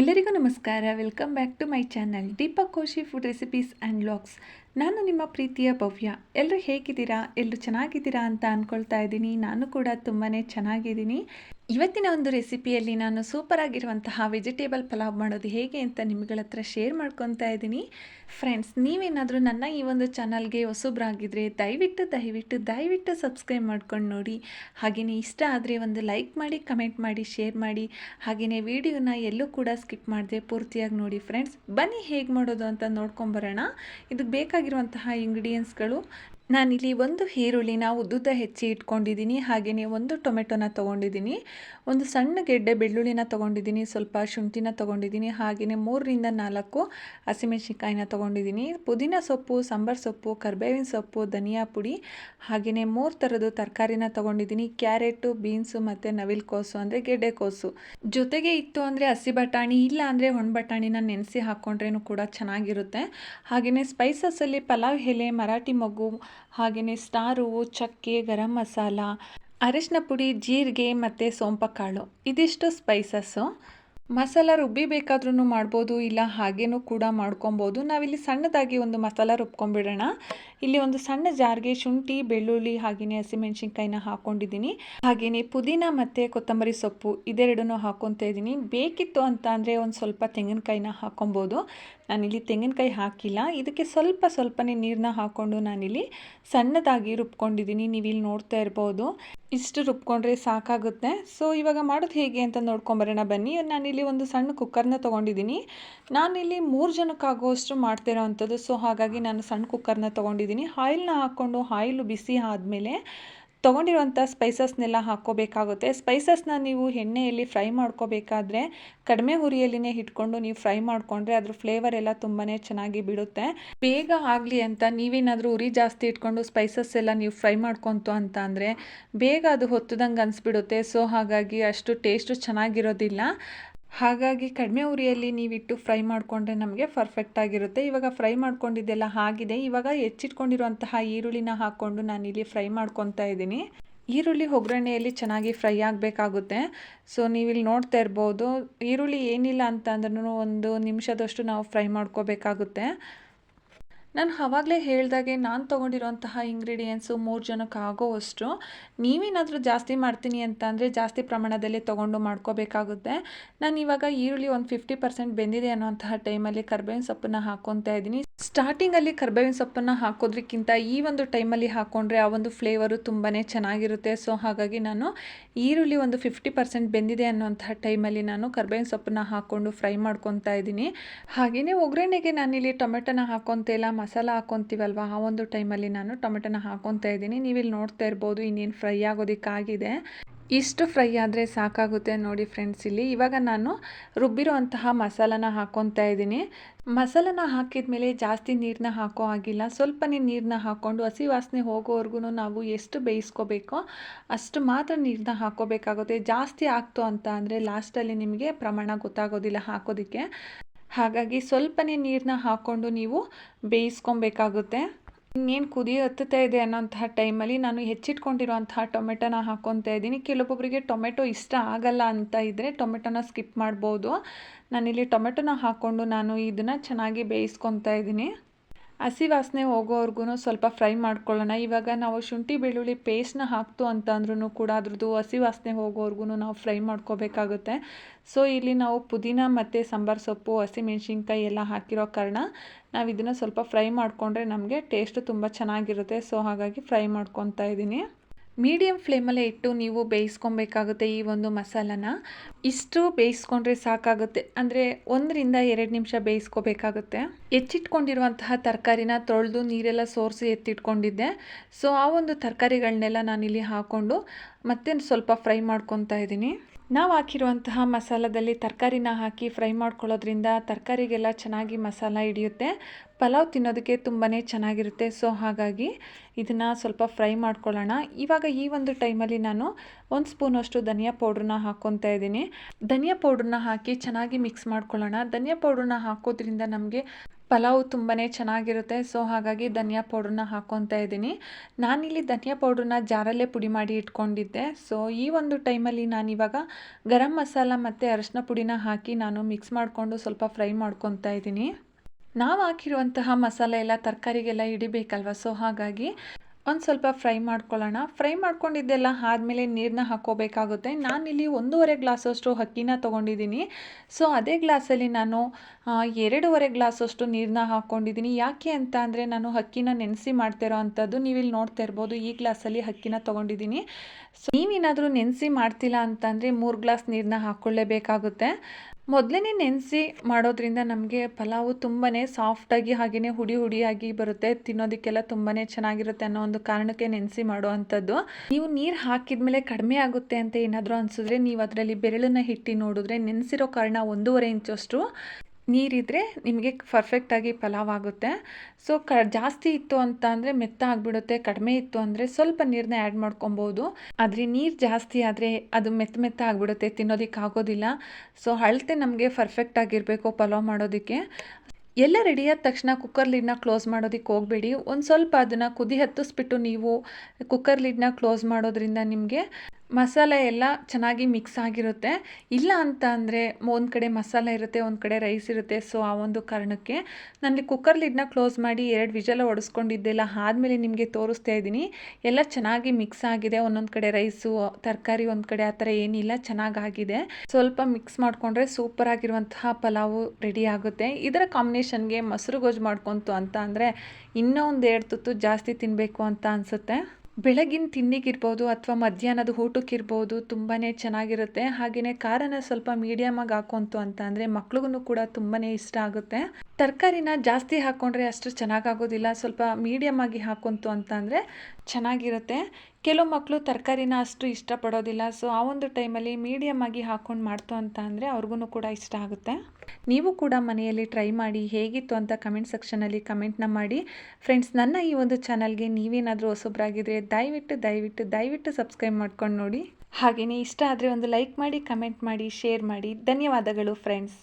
ಎಲ್ಲರಿಗೂ ನಮಸ್ಕಾರ. Welcome back to my channel Deepak Koshi food recipes and vlogs ನಾನು ನಿಮ್ಮ ಪ್ರೀತಿಯ ಭವ್ಯ. ಎಲ್ಲರೂ ಹೇಗಿದ್ದೀರಾ? ಎಲ್ಲರೂ ಚೆನ್ನಾಗಿದ್ದೀರಾ ಅಂತ ಅಂದ್ಕೊಳ್ತಾ ಇದ್ದೀನಿ. ನಾನು ಕೂಡ ತುಂಬಾ ಚೆನ್ನಾಗಿದ್ದೀನಿ. ಇವತ್ತಿನ ಒಂದು ರೆಸಿಪಿಯಲ್ಲಿ ನಾನು ಸೂಪರ್ ಆಗಿರುವಂತಹ ವೆಜಿಟೇಬಲ್ ಪಲಾವ್ ಮಾಡೋದು ಹೇಗೆ ಅಂತ ನಿಮ್ಗಳ ಹತ್ರ ಶೇರ್ ಮಾಡ್ಕೊತಾ ಇದ್ದೀನಿ. ಫ್ರೆಂಡ್ಸ್ ನೀವೇನಾದರೂ ನನ್ನ ಈ ಒಂದು ಚಾನಲ್ಗೆ ಹೊಸಬ್ರಾಗಿದ್ದರೆ ದಯವಿಟ್ಟು ದಯವಿಟ್ಟು ದಯವಿಟ್ಟು ಸಬ್ಸ್ಕ್ರೈಬ್ ಮಾಡ್ಕೊಂಡು ನೋಡಿ. ಹಾಗೆಯೇ ಇಷ್ಟ ಆದರೆ ಒಂದು ಲೈಕ್ ಮಾಡಿ ಕಮೆಂಟ್ ಮಾಡಿ ಶೇರ್ ಮಾಡಿ. ಹಾಗೆಯೇ ವಿಡಿಯೋನ ಎಲ್ಲೂ ಕೂಡ ಸ್ಕಿಪ್ ಮಾಡದೆ ಪೂರ್ತಿಯಾಗಿ ನೋಡಿ. ಫ್ರೆಂಡ್ಸ್ ಬನ್ನಿ ಹೇಗೆ ಮಾಡೋದು ಅಂತ ನೋಡ್ಕೊಂಬರೋಣ ಇದಕ್ಕೆ ಬೇಕಾಗಿರುವಂತಹ ಇಂಗ್ರೀಡಿಯೆಂಟ್ಸ್ಗಳು ನಾನಿಲ್ಲಿ ಒಂದು ಈರುಳ್ಳಿನ ಉದ್ದುದ್ದ ಹೆಚ್ಚಿ ಇಟ್ಕೊಂಡಿದ್ದೀನಿ, ಹಾಗೆಯೇ ಒಂದು ಟೊಮೆಟೊನ ತೊಗೊಂಡಿದ್ದೀನಿ, ಒಂದು ಸಣ್ಣ ಗೆಡ್ಡೆ ಬೆಳ್ಳುಳ್ಳಿನ ತೊಗೊಂಡಿದ್ದೀನಿ, ಸ್ವಲ್ಪ ಶುಂಠಿನ ತೊಗೊಂಡಿದ್ದೀನಿ, ಹಾಗೆಯೇ ಮೂರರಿಂದ ನಾಲ್ಕು ಹಸಿಮೆಣ್ಸಿನ್ಕಾಯಿನ ತೊಗೊಂಡಿದ್ದೀನಿ, ಪುದೀನ ಸೊಪ್ಪು, ಸಾಂಬಾರು ಸೊಪ್ಪು, ಕರ್ಬೇವಿನ ಸೊಪ್ಪು, ಧನಿಯಾ ಪುಡಿ, ಹಾಗೆಯೇ ಮೂರು ಥರದ್ದು ತರಕಾರಿನ ತೊಗೊಂಡಿದ್ದೀನಿ, ಕ್ಯಾರೆಟು, ಬೀನ್ಸು ಮತ್ತು ನವಿಲು ಕೋಸು, ಅಂದರೆ ಗೆಡ್ಡೆಕೋಸು ಜೊತೆಗೆ ಇತ್ತು ಅಂದರೆ ಹಸಿ ಬಟಾಣಿ, ಇಲ್ಲ ಅಂದರೆ ಒಣ ಬಟಾಣಿನ ನೆನೆಸಿ ಹಾಕ್ಕೊಂಡ್ರೇನು ಕೂಡ ಚೆನ್ನಾಗಿರುತ್ತೆ. ಹಾಗೆಯೇ ಸ್ಪೈಸಸ್ಸಲ್ಲಿ ಪಲಾವ್, ಎಲೆ, ಮರಾಠಿ ಮೊಗ್ಗು ಹಾಗೆಯೇ ಸ್ಟಾರು ಚಕ್ಕೆ, ಗರಂ ಮಸಾಲ, ಅರಿಶಿನ ಪುಡಿ, ಜೀರಿಗೆ ಮತ್ತು ಸೋಂಪಕಾಳು. ಇದಿಷ್ಟು ಸ್ಪೈಸಸ್ಸು ಮಸಾಲ ರುಬ್ಬಿ ಬೇಕಾದ್ರೂ ಮಾಡ್ಬೋದು, ಇಲ್ಲ ಹಾಗೇನೂ ಕೂಡ ಮಾಡ್ಕೊಬೋದು. ನಾವಿಲ್ಲಿ ಸಣ್ಣದಾಗಿ ಒಂದು ಮಸಾಲ ರುಬ್ಕೊಂಡ್ಬಿಡೋಣ. ಇಲ್ಲಿ ಒಂದು ಸಣ್ಣ ಜಾರ್ಗೆ ಶುಂಠಿ, ಬೆಳ್ಳುಳ್ಳಿ, ಹಾಗೆಯೇ ಹಸಿಮೆಣ್ಸಿನ್ಕಾಯಿನ ಹಾಕ್ಕೊಂಡಿದ್ದೀನಿ. ಹಾಗೆಯೇ ಪುದೀನ ಮತ್ತು ಕೊತ್ತಂಬರಿ ಸೊಪ್ಪು ಇದೆರಡನ್ನೂ ಹಾಕ್ಕೊತಾ ಇದ್ದೀನಿ. ಬೇಕಿತ್ತು ಅಂತ ಅಂದರೆ ಒಂದು ಸ್ವಲ್ಪ ತೆಂಗಿನಕಾಯಿನ ಹಾಕ್ಕೊಬೋದು. ನಾನಿಲ್ಲಿ ತೆಂಗಿನಕಾಯಿ ಹಾಕಿಲ್ಲ. ಇದಕ್ಕೆ ಸ್ವಲ್ಪ ಸ್ವಲ್ಪನೇ ನೀರನ್ನ ಹಾಕ್ಕೊಂಡು ನಾನಿಲ್ಲಿ ಸಣ್ಣದಾಗಿ ರುಬ್ಕೊಂಡಿದ್ದೀನಿ. ನೀವು ಇಲ್ಲಿ ನೋಡ್ತಾ ಇರ್ಬೋದು. ಇಷ್ಟು ರುಬ್ಕೊಂಡ್ರೆ ಸಾಕಾಗುತ್ತೆ. ಸೊ ಇವಾಗ ಮಾಡೋದು ಹೇಗೆ ಅಂತ ನೋಡ್ಕೊಂಬರೋಣ ಬನ್ನಿ. ನಾನಿಲ್ಲಿ ಒಂದು ಸಣ್ಣ ಕುಕ್ಕರ್ನ ತೊಗೊಂಡಿದ್ದೀನಿ. ನಾನಿಲ್ಲಿ ಮೂರು ಜನಕ್ಕಾಗುವಷ್ಟು ಮಾಡ್ತಿರೋ ಅಂಥದ್ದು ಸೊ ಹಾಗಾಗಿ ನಾನು ಸಣ್ಣ ಕುಕ್ಕರ್ನ ತೊಗೊಂಡಿದ್ದೀನಿ. ಆಯಿಲ್ನ ಹಾಕ್ಕೊಂಡು ಆಯಿಲು ಬಿಸಿ ಆದಮೇಲೆ ತೊಗೊಂಡಿರುವಂಥ ಸ್ಪೈಸಸ್ನೆಲ್ಲ ಹಾಕ್ಕೋಬೇಕಾಗುತ್ತೆ. ಸ್ಪೈಸಸ್ನ ನೀವು ಎಣ್ಣೆಯಲ್ಲಿ ಫ್ರೈ ಮಾಡ್ಕೋಬೇಕಾದ್ರೆ ಕಡಿಮೆ ಹುರಿಯಲ್ಲಿನೇ ಇಟ್ಕೊಂಡು ನೀವು ಫ್ರೈ ಮಾಡಿಕೊಂಡ್ರೆ ಅದ್ರ ಫ್ಲೇವರ್ ಎಲ್ಲ ತುಂಬಾ ಚೆನ್ನಾಗಿ ಬಿಡುತ್ತೆ. ಬೇಗ ಆಗಲಿ ಅಂತ ನೀವೇನಾದರೂ ಉರಿ ಜಾಸ್ತಿ ಇಟ್ಕೊಂಡು ಸ್ಪೈಸಸ್ ಎಲ್ಲ ನೀವು ಫ್ರೈ ಮಾಡ್ಕೊತು ಅಂತ ಅಂದರೆ ಬೇಗ ಅದು ಹೊತ್ತದಂಗೆ ಅನಿಸ್ಬಿಡುತ್ತೆ. ಸೊ ಹಾಗಾಗಿ ಅಷ್ಟು ಟೇಸ್ಟು ಚೆನ್ನಾಗಿರೋದಿಲ್ಲ. ಹಾಗಾಗಿ ಕಡಿಮೆ ಉರಿಯಲ್ಲಿ ನೀವಿಟ್ಟು ಫ್ರೈ ಮಾಡಿಕೊಂಡ್ರೆ ನಮಗೆ ಪರ್ಫೆಕ್ಟಾಗಿರುತ್ತೆ ಇವಾಗ ಫ್ರೈ ಮಾಡ್ಕೊಂಡಿದ್ದೆಲ್ಲ ಆಗಿದೆ ಇವಾಗ ಹೆಚ್ಚಿಟ್ಕೊಂಡಿರುವಂತಹ ಈರುಳ್ಳಿನ ಹಾಕ್ಕೊಂಡು ನಾನಿಲ್ಲಿ ಫ್ರೈ ಮಾಡ್ಕೊತಾ ಇದ್ದೀನಿ. ಈರುಳ್ಳಿ ಒಗ್ಗರಣೆಯಲ್ಲಿ ಚೆನ್ನಾಗಿ ಫ್ರೈ ಆಗಬೇಕಾಗುತ್ತೆ. ಸೊ ನೀವಿಲ್ಲಿ ನೋಡ್ತಾ ಇರ್ಬೋದು, ಈರುಳ್ಳಿ ಏನಿಲ್ಲ ಅಂತ ಅಂದ್ರೂ ಒಂದು ನಿಮಿಷದಷ್ಟು ನಾವು ಫ್ರೈ ಮಾಡ್ಕೋಬೇಕಾಗುತ್ತೆ. ನಾನು ಆವಾಗಲೇ ಹೇಳ್ದಾಗೆ ನಾನು ತೊಗೊಂಡಿರೋಂತಹ ಇಂಗ್ರೀಡಿಯೆಂಟ್ಸು ಮೂರು ಜನಕ್ಕೆ ಆಗೋವಷ್ಟು ನೀವೇನಾದರೂ ಜಾಸ್ತಿ ಮಾಡ್ತೀನಿ ಅಂತ ಅಂದರೆ ಜಾಸ್ತಿ ಪ್ರಮಾಣದಲ್ಲಿ ತೊಗೊಂಡು ಮಾಡ್ಕೋಬೇಕಾಗುತ್ತೆ. ನಾನು ಇವಾಗ ಈರುಳ್ಳಿ ಒಂದು ಫಿಫ್ಟಿ ಪರ್ಸೆಂಟ್ ಬೆಂದಿದೆ ಅನ್ನೋಂತಹ ಟೈಮಲ್ಲಿ ಕರ್ಬೇವಿನ ಸೊಪ್ಪನ್ನು ಹಾಕ್ಕೊತಾ ಇದ್ದೀನಿ. ಸ್ಟಾರ್ಟಿಂಗಲ್ಲಿ ಕರ್ಬೇವಿನ ಸೊಪ್ಪನ್ನು ಹಾಕೋದ್ರಕ್ಕಿಂತ ಈ ಒಂದು ಟೈಮಲ್ಲಿ ಹಾಕ್ಕೊಂಡ್ರೆ ಆ ಒಂದು ಫ್ಲೇವರು ತುಂಬಾ ಚೆನ್ನಾಗಿರುತ್ತೆ. ಸೊ ಹಾಗಾಗಿ ನಾನು ಈರುಳ್ಳಿ ಒಂದು ಫಿಫ್ಟಿ ಪರ್ಸೆಂಟ್ ಬೆಂದಿದೆ ಅನ್ನೋಂತಹ ಟೈಮಲ್ಲಿ ನಾನು ಕರ್ಬೇವಿನ ಸೊಪ್ಪನ್ನು ಹಾಕ್ಕೊಂಡು ಫ್ರೈ ಮಾಡ್ಕೊತಾ ಇದ್ದೀನಿ. ಹಾಗೆಯೇ ಒಗ್ಗರಣೆಗೆ ನಾನಿಲ್ಲಿ ಟೊಮೆಟೊನ ಹಾಕ್ಕೊತ ಇಲ್ಲ ಮಸಾಲ ಹಾಕ್ಕೊತೀವಲ್ವ ಆ ಒಂದು ಟೈಮಲ್ಲಿ ನಾನು ಟೊಮೆಟೊನ ಹಾಕ್ಕೊತಾ ಇದ್ದೀನಿ. ನೀವಿಲ್ಲಿ ನೋಡ್ತಾ ಇರ್ಬೋದು ಇನ್ನೇನು ಫ್ರೈ ಆಗೋದಕ್ಕಾಗಿದೆ. ಇಷ್ಟು ಫ್ರೈ ಆದರೆ ಸಾಕಾಗುತ್ತೆ ನೋಡಿ ಫ್ರೆಂಡ್ಸ್ ಇಲ್ಲಿ. ಇವಾಗ ನಾನು ರುಬ್ಬಿರೋ ಅಂತಹ ಮಸಾಲನ ಹಾಕ್ಕೊತಾ ಇದ್ದೀನಿ. ಮಸಾಲನ ಹಾಕಿದ ಮೇಲೆ ಜಾಸ್ತಿ ನೀರನ್ನ ಹಾಕೋ ಆಗಿಲ್ಲ ಸ್ವಲ್ಪನೇ ನೀರನ್ನ ಹಾಕ್ಕೊಂಡು ಹಸಿ ವಾಸನೆ ಹೋಗೋವರೆಗೂ ನಾವು ಎಷ್ಟು ಬೇಯಿಸ್ಕೋಬೇಕೋ ಅಷ್ಟು ಮಾತ್ರ ನೀರನ್ನ ಹಾಕೋಬೇಕಾಗುತ್ತೆ. ಜಾಸ್ತಿ ಆಗ್ತು ಅಂತ ಅಂದರೆ ಲಾಸ್ಟಲ್ಲಿ ನಿಮಗೆ ಪ್ರಮಾಣ ಗೊತ್ತಾಗೋದಿಲ್ಲ ಹಾಕೋದಕ್ಕೆ. ಹಾಗಾಗಿ ಸ್ವಲ್ಪನೇ ನೀರನ್ನ ಹಾಕ್ಕೊಂಡು ನೀವು ಬೇಯಿಸ್ಕೊಬೇಕಾಗುತ್ತೆ. ಇನ್ನೇನು ಕುದಿ ಹತ್ತುತ್ತಾ ಇದೆ ಅನ್ನೋಂತಹ ಟೈಮಲ್ಲಿ ನಾನು ಹೆಚ್ಚಿಟ್ಕೊಂಡಿರುವಂತಹ ಟೊಮೆಟೊನ ಹಾಕ್ಕೊತಾ ಇದ್ದೀನಿ. ಕೆಲವೊಬ್ಬರಿಗೆ ಟೊಮೆಟೊ ಇಷ್ಟ ಆಗಲ್ಲ ಅಂತ ಇದ್ದರೆ ಟೊಮೆಟೊನ ಸ್ಕಿಪ್ ಮಾಡ್ಬೋದು. ನಾನಿಲ್ಲಿ ಟೊಮೆಟೊನ ಹಾಕ್ಕೊಂಡು ನಾನು ಇದನ್ನು ಚೆನ್ನಾಗಿ ಬೇಯಿಸ್ಕೊತಾ ಇದ್ದೀನಿ. ಹಸಿ ವಾಸನೆ ಹೋಗೋವರೆಗೂ ಸ್ವಲ್ಪ ಫ್ರೈ ಮಾಡ್ಕೊಳ್ಳೋಣ. ಇವಾಗ ನಾವು ಶುಂಠಿ ಬೆಳ್ಳುಳ್ಳಿ ಪೇಸ್ಟ್ನ ಹಾಕ್ತು ಅಂತ ಅಂದ್ರೂ ಕೂಡ ಅದ್ರದ್ದು ಹಸಿ ವಾಸನೆ ಹೋಗೋವರೆಗೂ ನಾವು ಫ್ರೈ ಮಾಡ್ಕೋಬೇಕಾಗುತ್ತೆ. ಸೊ, ಇಲ್ಲಿ ನಾವು ಪುದೀನ ಮತ್ತು ಸಾಂಬಾರು ಸೊಪ್ಪು, ಹಸಿಮೆಣ್ಸಿನ್ಕಾಯಿ ಎಲ್ಲ ಹಾಕಿರೋ ಕಾರಣ ನಾವು ಇದನ್ನು ಸ್ವಲ್ಪ ಫ್ರೈ ಮಾಡಿಕೊಂಡ್ರೆ ನಮಗೆ ಟೇಸ್ಟು ತುಂಬ ಚೆನ್ನಾಗಿರುತ್ತೆ. ಸೊ, ಹಾಗಾಗಿ ಫ್ರೈ ಮಾಡ್ಕೊತಾ ಇದ್ದೀನಿ. ಮೀಡಿಯಮ್ ಫ್ಲೇಮಲ್ಲೇ ಇಟ್ಟು ನೀವು ಬೇಯಿಸ್ಕೊಬೇಕಾಗುತ್ತೆ ಈ ಒಂದು ಮಸಾಲನ. ಇಷ್ಟು ಬೇಯಿಸ್ಕೊಂಡ್ರೆ ಸಾಕಾಗುತ್ತೆ. ಅಂದರೆ ಒಂದರಿಂದ ಎರಡು ನಿಮಿಷ ಬೇಯಿಸ್ಕೋಬೇಕಾಗುತ್ತೆ. ಹೆಚ್ಚಿಟ್ಕೊಂಡಿರುವಂತಹ ತರಕಾರಿನ ತೊಳೆದು ನೀರೆಲ್ಲ ಸೋರಿಸಿ ಎತ್ತಿಟ್ಕೊಂಡಿದ್ದೆ. ಸೊ ಆ ಒಂದು ತರಕಾರಿಗಳನ್ನೆಲ್ಲ ನಾನಿಲ್ಲಿ ಹಾಕ್ಕೊಂಡು ಮತ್ತೆ ಸ್ವಲ್ಪ ಫ್ರೈ ಮಾಡ್ಕೊತಾ ಇದ್ದೀನಿ. ನಾವು ಹಾಕಿರುವಂತಹ ಮಸಾಲದಲ್ಲಿ ತರಕಾರಿನ ಹಾಕಿ ಫ್ರೈ ಮಾಡ್ಕೊಳ್ಳೋದ್ರಿಂದ ತರಕಾರಿಗೆಲ್ಲ ಚೆನ್ನಾಗಿ ಮಸಾಲ ಹಿಡಿಯುತ್ತೆ. ಪಲಾವ್ ತಿನ್ನೋದಕ್ಕೆ ತುಂಬಾ ಚೆನ್ನಾಗಿರುತ್ತೆ. ಸೊ, ಹಾಗಾಗಿ ಇದನ್ನು ಸ್ವಲ್ಪ ಫ್ರೈ ಮಾಡ್ಕೊಳ್ಳೋಣ. ಇವಾಗ ಈ ಒಂದು ಟೈಮಲ್ಲಿ ನಾನು ಒಂದು ಸ್ಪೂನಷ್ಟು ಧನಿಯಾ ಪೌಡ್ರನ್ನ ಹಾಕ್ಕೊತಾ ಇದ್ದೀನಿ. ಧನಿಯಾ ಪೌಡ್ರನ್ನ ಹಾಕಿ ಚೆನ್ನಾಗಿ ಮಿಕ್ಸ್ ಮಾಡ್ಕೊಳ್ಳೋಣ. ಧನಿಯಾ ಪೌಡ್ರನ್ನ ಹಾಕೋದ್ರಿಂದ ನಮಗೆ ಪಲಾವು ತುಂಬಾ ಚೆನ್ನಾಗಿರುತ್ತೆ. ಸೊ, ಹಾಗಾಗಿ ಧನಿಯಾ ಪೌಡ್ರನ್ನ ಹಾಕ್ಕೊತಾ ಇದ್ದೀನಿ. ನಾನಿಲ್ಲಿ ಧನಿಯಾ ಪೌಡ್ರನ್ನ ಜಾರಲ್ಲೇ ಪುಡಿ ಮಾಡಿ ಇಟ್ಕೊಂಡಿದ್ದೆ. ಸೊ, ಈ ಒಂದು ಟೈಮಲ್ಲಿ ನಾನಿವಾಗ ಗರಂ ಮಸಾಲ ಮತ್ತು ಅರಶಿನ ಪುಡಿನ ಹಾಕಿ ನಾನು ಮಿಕ್ಸ್ ಮಾಡಿಕೊಂಡು ಸ್ವಲ್ಪ ಫ್ರೈ ಮಾಡ್ಕೊತಾ ಇದ್ದೀನಿ. ನಾವು ಹಾಕಿರುವಂತಹ ಮಸಾಲೆ ಎಲ್ಲ ತರಕಾರಿಗೆಲ್ಲ ಹಿಡಿಬೇಕಲ್ವ? ಸೊ, ಹಾಗಾಗಿ ಒಂದು ಸ್ವಲ್ಪ ಫ್ರೈ ಮಾಡ್ಕೊಳ್ಳೋಣ. ಫ್ರೈ ಮಾಡ್ಕೊಂಡಿದ್ದೆಲ್ಲ ಆದಮೇಲೆ ನೀರನ್ನ ಹಾಕ್ಕೋಬೇಕಾಗುತ್ತೆ. ನಾನಿಲ್ಲಿ ಒಂದೂವರೆ ಗ್ಲಾಸಷ್ಟು ಅಕ್ಕಿನ ತೊಗೊಂಡಿದ್ದೀನಿ. ಸೊ ಅದೇ ಗ್ಲಾಸಲ್ಲಿ ನಾನು ಎರಡೂವರೆ ಗ್ಲಾಸಷ್ಟು ನೀರನ್ನ ಹಾಕ್ಕೊಂಡಿದ್ದೀನಿ. ಯಾಕೆ ಅಂತ ಅಂದರೆ ನಾನು ಅಕ್ಕಿನ ನೆನೆಸಿ ಮಾಡ್ತಿರೋ ಅಂಥದ್ದು ನೀವಿಲ್ಲಿ ನೋಡ್ತಾ ಇರ್ಬೋದು. ಈ ಗ್ಲಾಸಲ್ಲಿ ಅಕ್ಕಿನ ತೊಗೊಂಡಿದ್ದೀನಿ. ಸೊ ನೀವೇನಾದರೂ ನೆನೆಸಿ ಮಾಡ್ತಿಲ್ಲ ಅಂತಂದರೆ ಮೂರು ಗ್ಲಾಸ್ ನೀರನ್ನ ಹಾಕ್ಕೊಳ್ಳೇಬೇಕಾಗುತ್ತೆ. ಮೊದಲೇ ನೆನೆಸಿ ಮಾಡೋದ್ರಿಂದ ನಮಗೆ ಪಲಾವು ತುಂಬಾ ಸಾಫ್ಟಾಗಿ ಹಾಗೆಯೇ ಹುಡಿ ಹುಡಿಯಾಗಿ ಬರುತ್ತೆ. ತಿನ್ನೋದಕ್ಕೆಲ್ಲ ತುಂಬಾ ಚೆನ್ನಾಗಿರುತ್ತೆ ಅನ್ನೋ ಒಂದು ಕಾರಣಕ್ಕೆ ನೆನೆಸಿ ಮಾಡುವಂಥದ್ದು ನೀವು ನೀರು ಹಾಕಿದ್ಮೇಲೆ ಕಡಿಮೆ ಆಗುತ್ತೆ ಅಂತ ಏನಾದರೂ ಅನಿಸಿದ್ರೆ ನೀವು ಅದರಲ್ಲಿ ಬೆರಳನ್ನು ಹಿಟ್ಟಿ ನೋಡಿದ್ರೆ ನೆನೆಸಿರೋ ಕಾರಣ ಒಂದೂವರೆ ಇಂಚಷ್ಟು ನೀರಿದ್ರೆ ನಿಮಗೆ ಪರ್ಫೆಕ್ಟಾಗಿ ಪಲಾವ್ ಆಗುತ್ತೆ ಸೊ ಕ, ಜಾಸ್ತಿ ಇತ್ತು ಅಂತ ಅಂದರೆ ಮೆತ್ತ ಆಗಿಬಿಡುತ್ತೆ, ಕಡಿಮೆ ಇತ್ತು ಅಂದರೆ ಸ್ವಲ್ಪ ನೀರನ್ನ ಆ್ಯಡ್ ಮಾಡ್ಕೊಬೋದು. ಆದರೆ ನೀರು ಜಾಸ್ತಿ ಆದರೆ ಅದು ಮೆತ್ತ ಮೆತ್ತ ಆಗಿಬಿಡುತ್ತೆ ತಿನ್ನೋದಕ್ಕೆ ಆಗೋದಿಲ್ಲ. ಸೊ ಅಳತೆ ನಮಗೆ ಪರ್ಫೆಕ್ಟ್ ಆಗಿರಬೇಕು ಪಲಾವ್ ಮಾಡೋದಕ್ಕೆ. ಎಲ್ಲ ರೆಡಿಯಾದ ತಕ್ಷಣ ಕುಕ್ಕರ್ ಲಿಡ್ನ ಕ್ಲೋಸ್ ಮಾಡೋದಕ್ಕೆ ಹೋಗಬೇಡಿ. ಒಂದು ಸ್ವಲ್ಪ ಅದನ್ನು ಕುದಿ ಹತ್ತಿಸ್ಬಿಟ್ಟು ನೀವು ಕುಕ್ಕರ್ ಲಿಡ್ನ ಕ್ಲೋಸ್ ಮಾಡೋದ್ರಿಂದ ನಿಮಗೆ ಮಸಾಲೆ ಎಲ್ಲ ಚೆನ್ನಾಗಿ ಮಿಕ್ಸ್ ಆಗಿರುತ್ತೆ. ಇಲ್ಲ ಅಂತ ಅಂದರೆ ಒಂದು ಕಡೆ ಮಸಾಲೆ ಇರುತ್ತೆ, ಒಂದು ಕಡೆ ರೈಸ್ ಇರುತ್ತೆ. ಸೊ ಆ ಒಂದು ಕಾರಣಕ್ಕೆ ನನಗೆ ಕುಕ್ಕರ್ ಲಿಡ್ನ ಕ್ಲೋಸ್ ಮಾಡಿ ಎರಡು ವಿಜಲ ಒಡಿಸ್ಕೊಂಡಿದ್ದೆಲ್ಲ ಆದಮೇಲೆ ನಿಮಗೆ ತೋರಿಸ್ತಾ ಇದ್ದೀನಿ. ಎಲ್ಲ ಚೆನ್ನಾಗಿ ಮಿಕ್ಸ್ ಆಗಿದೆ. ಒಂದೊಂದು ಕಡೆ ರೈಸು ತರಕಾರಿ ಒಂದು ಕಡೆ ಆ ಥರ ಏನಿಲ್ಲ, ಚೆನ್ನಾಗಾಗಿದೆ. ಸ್ವಲ್ಪ ಮಿಕ್ಸ್ ಮಾಡಿಕೊಂಡ್ರೆ ಸೂಪರ್ ಆಗಿರುವಂತಹ ಪಲಾವು ರೆಡಿ ಆಗುತ್ತೆ. ಇದರ ಕಾಂಬಿನೇಷನ್ಗೆ ಮೊಸರು ಗೊಜ್ಜು ಮಾಡ್ಕೊತು ಅಂತ ಅಂದರೆ ಇನ್ನೂ ಒಂದು ಎರಡು ತುತ್ತು ಜಾಸ್ತಿ ತಿನ್ನಬೇಕು ಅಂತ ಅನಿಸುತ್ತೆ. ಬೆಳಗಿನ ತಿಂಡಿಗಿರ್ಬೋದು ಅಥವಾ ಮಧ್ಯಾಹ್ನದ ಊಟಕ್ಕಿರ್ಬೋದು ತುಂಬಾ ಚೆನ್ನಾಗಿರುತ್ತೆ. ಹಾಗೆಯೇ ಖಾರನ ಸ್ವಲ್ಪ ಮೀಡಿಯಮಾಗಿ ಹಾಕೊಂತು ಅಂತ ಅಂದರೆ ಮಕ್ಳಿಗೂ ಕೂಡ ತುಂಬಾ ಇಷ್ಟ ಆಗುತ್ತೆ. ತರಕಾರಿನ ಜಾಸ್ತಿ ಹಾಕ್ಕೊಂಡ್ರೆ ಅಷ್ಟು ಚೆನ್ನಾಗಾಗೋದಿಲ್ಲ. ಸ್ವಲ್ಪ ಮೀಡಿಯಮ್ ಆಗಿ ಹಾಕೊಂತು ಅಂತ ಅಂದರೆ ಚೆನ್ನಾಗಿರುತ್ತೆ. ಕೆಲವು ಮಕ್ಕಳು ತರಕಾರಿನ ಅಷ್ಟು ಇಷ್ಟಪಡೋದಿಲ್ಲ. ಸೊ ಆ ಒಂದು ಟೈಮಲ್ಲಿ ಮೀಡಿಯಮ್ ಆಗಿ ಹಾಕ್ಕೊಂಡು ಮಾಡ್ತು ಅಂತ ಅಂದರೆ ಅವ್ರಿಗೂ ಕೂಡ ಇಷ್ಟ ಆಗುತ್ತೆ. ನೀವು ಕೂಡ ಮನೆಯಲ್ಲಿ ಟ್ರೈ ಮಾಡಿ ಹೇಗಿತ್ತು ಅಂತ ಕಮೆಂಟ್ ಸೆಕ್ಷನಲ್ಲಿ ಕಮೆಂಟ್ನ ಮಾಡಿ. ಫ್ರೆಂಡ್ಸ್ ನನ್ನ ಈ ಒಂದು ಚಾನಲ್ಗೆ ನೀವೇನಾದರೂ ಹೊಸೊಬ್ಬರಾಗಿದ್ದರೆ ದಯವಿಟ್ಟು ದಯವಿಟ್ಟು ದಯವಿಟ್ಟು ಸಬ್ಸ್ಕ್ರೈಬ್ ಮಾಡ್ಕೊಂಡು ನೋಡಿ. ಹಾಗೆಯೇ ಇಷ್ಟ ಆದರೆ ಒಂದು ಲೈಕ್ ಮಾಡಿ ಕಮೆಂಟ್ ಮಾಡಿ ಶೇರ್ ಮಾಡಿ. ಧನ್ಯವಾದಗಳು ಫ್ರೆಂಡ್ಸ್